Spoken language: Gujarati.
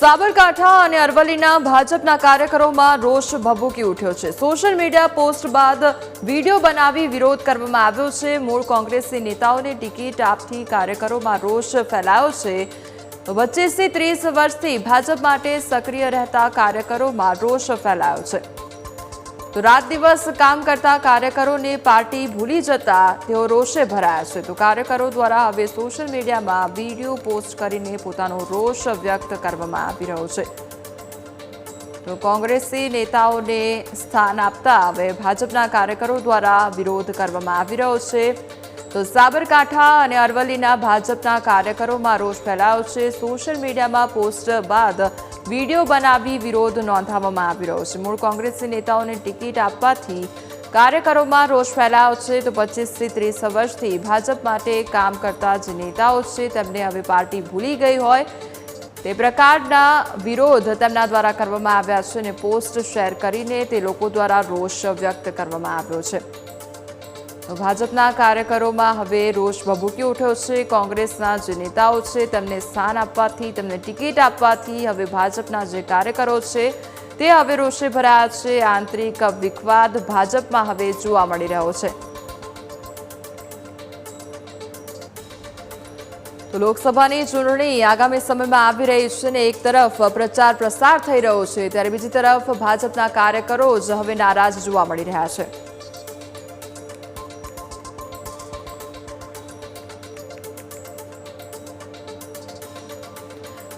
સાબરકાંઠા અને અરવલ્લીના ભાજપના કાર્યકરોમાં રોષ ભભૂકી ઉઠ્યો છે. સોશિયલ મીડિયા પોસ્ટ બાદ વીડિયો બનાવી વિરોધ કરવામાં આવ્યો છે. મૂળ કોંગ્રેસી નેતાઓને ટિકિટ આપતી કાર્યકરોમાં રોષ ફેલાયો છે. પચીસથી ત્રીસ વર્ષથી ભાજપ માટે સક્રિય રહેતા કાર્યકરોમાં રોષ ફેલાયો છે. તો રાત દિવસ કામ કરતા કાર્યકરોને પાર્ટી ભૂલી જતા તેઓ રોષે ભરાયા છે. તો કાર્યકરો દ્વારા હવે સોશિયલ મીડિયામાં વીડિયો પોસ્ટ કરીને પોતાનો રોષ વ્યક્ત કરવામાં આવી રહ્યો છે. તો કોંગ્રેસી નેતાઓને સ્થાન આપતા હવે ભાજપના કાર્યકરો દ્વારા વિરોધ કરવામાં આવી રહ્યો છે. તો સાબરકાંઠા અને અરવલ્લીના ભાજપના કાર્યકરોમાં રોષ ફેલાયો છે. સોશિયલ મીડિયામાં પોસ્ટ બાદ વીડિયો બનાવી વિરોધ નોંધાવવામાં આવી રહ્યો છે. મૂળ કોંગ્રેસી નેતાઓને ટિકિટ આપવાથી કાર્યકરોમાં રોષ ફેલાયો છે. તો પચીસથી ત્રીસ વર્ષથી ભાજપ માટે કામ કરતા જે નેતાઓ છે, તેમને હવે પાર્ટી ભૂલી ગઈ હોય તે પ્રકારના વિરોધ તેમના દ્વારા કરવામાં આવ્યા છે અને પોસ્ટ શેર કરીને તે લોકો દ્વારા રોષ વ્યક્ત કરવામાં આવ્યો છે. ભાજપના કાર્યકરોમાં હવે રોષ ભભૂકી ઉઠ્યો છે. કોંગ્રેસના જે નેતાઓ છે, તેમને સ્થાન આપવાથી, તેમને ટિકિટ આપવાથી હવે ભાજપના જે કાર્યકરો છે, તે હવે રોષે ભરાયા છે. આંતરિક વિખવાદ ભાજપમાં હવે જોવા મળી રહ્યો છે. તો લોકસભાની ચૂંટણી આગામી સમયમાં આવી રહી છે ને એક તરફ પ્રચાર પ્રસાર થઈ રહ્યો છે, ત્યારે બીજી તરફ ભાજપના કાર્યકરો જ હવે નારાજ જોવા મળી રહ્યા છે.